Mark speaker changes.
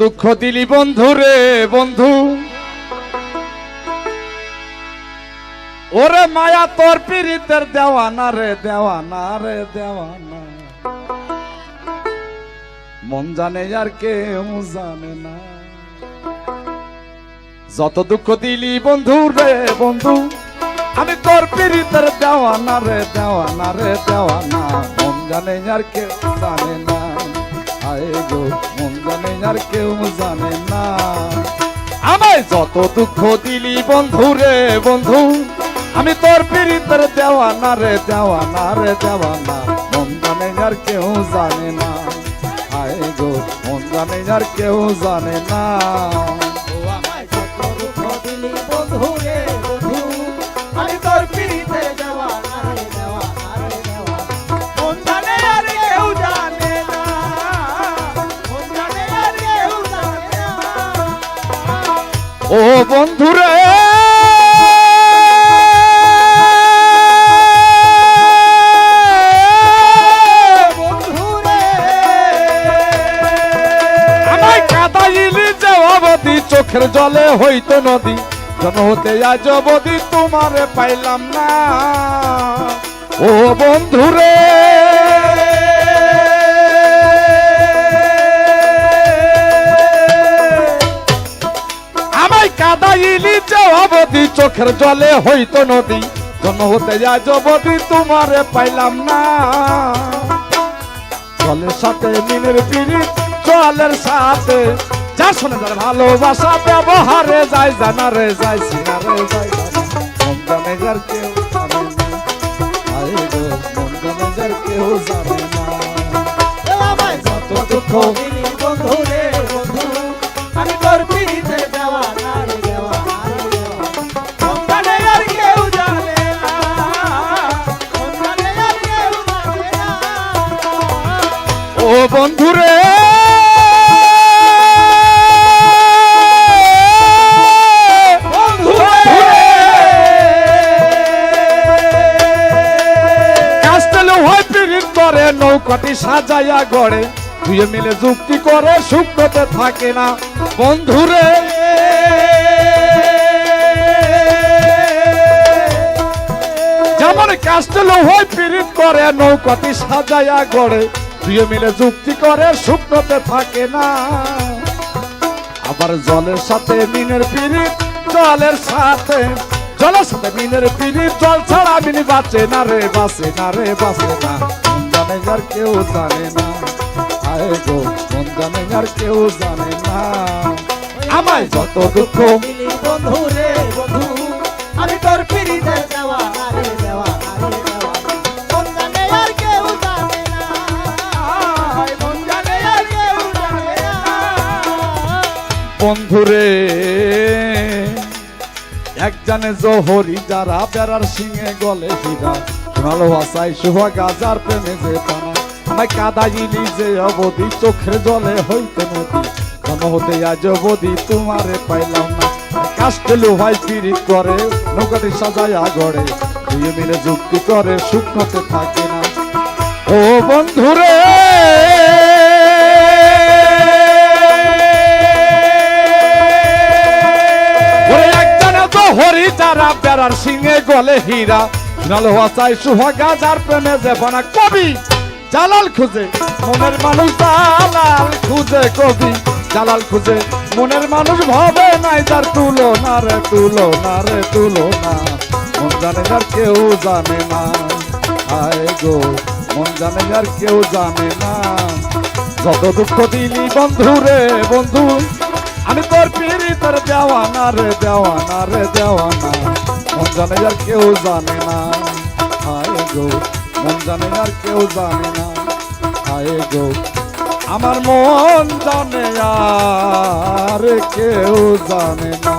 Speaker 1: দুঃখ দিলি বন্ধু রে বন্ধু। ওরে মায়া, তোর পীড়িতের দেওয়ানা রে দেওয়ানা রে দেওয়ানা। মন জানে আর কেউ জানে না। যত দুঃখ দিলি বন্ধু রে বন্ধু, আমি তোর পীড়িতের দেওয়ানা রে দেওয়ানা রে দেওয়ানা। মন জানে আর কেউ জানে না। আয় গো মন জানে আর কেউ জানে না। আমায় যত দুঃখ দিলি বন্ধু রে বন্ধু আমি তোর পীড়িতের দেওয়ানা রে দেওয়ানা রে দেওয়ানা মন জানে আর কেউ জানে না। আয় গো মন জানে আর কেউ জানে না।
Speaker 2: ও আমায় যত দুঃখ দিলি বন্ধু রে বন্ধু
Speaker 1: ও বন্ধুরে। চোখের জলে হইতো নদী। জন হতে আজ অবধি তোমারে পাইলাম না। ও বন্ধুরে। জবাবদি চোখের জলে হইতো নদী। জন হতে আজ অবধি তোমারে পাইলাম না। জলের সাথে মিনের পিড়িত জলের সাথে। যা শোনে যার ভালোবাসা ব্যবহারে যায় জানা রে যায় সিনারে যায় জানা। জানে যার কেউ জানে না। আরে গো, মন জানে যার কেউ জানে না।
Speaker 2: যত দুঃখ
Speaker 1: ও বন্ধুরে। করে নৌকাটি সাজাইয়া গড়ে। দুয়ে মিলে যুক্তি করে শুক্রতে থাকে না। বন্ধুরে। যেমন কাস্টেল হয় পিরিত করে নৌকাটি সাজাইয়া গড়ে দুয়ে মিলে যুক্তি করে, শুকনোতে থাকে না। আবার জলের সাথে মিনের পিরিত, জলের সাথে জলের সাথে মিনের পিরিত, জল ছাড়া মিনি বাঁচে না রে, বাঁচে না রে, বাঁচে না। জানে আর কেউ জানে না। আয় গো, মন জানে আর কেউ জানে না। আমায় যত দুঃখ
Speaker 2: বন্ধু রে, বন্ধু
Speaker 1: বন্ধুরে, একজনে জহরি, যারা বেড়ার সিংহে গলে হীরা। শোনালো হাসাই শুভ গাজার প্রেমে যে পানা আমায় কাদাইলি যে অবধি, চোখের জলে হইতে নদী। কোন হতে আজ অবধি তোমারে পাইলাম না। কাস্টেলু ভাই পিরিত করে, নৌকাটি সাজায়া গড়ে। দুই মিলে যুক্তি করে শুকনোতে থাকে না। ও বন্ধুরে হরি যারা বেড়ার সিংহে গলে হীরা নালো হাসাই সুহাগা যার প্রেমে যে বানা কবি, জালাল খুঁজে মনের মানুষ, জালাল খুঁজে কবি, জালাল খুঁজে মনের মানুষ ভাবে নাই তার তুলো না রে তুলো না রে তুলো না মন জানে আর কেউ জানে না আয় গো, মন জানে আর কেউ জানে না। যত দুঃখ দিলি বন্ধু রে, বন্ধু আমি তোর পিড়ি, তোর দেওয়ানা রে দেওয়ানা রে, দেওয়ানা। মন জানে আর কেউ জানে না। হায় গো, মন জানে আর কেউ জানে না। হায় গো, আমার মন জানে আর কেউ জানে না।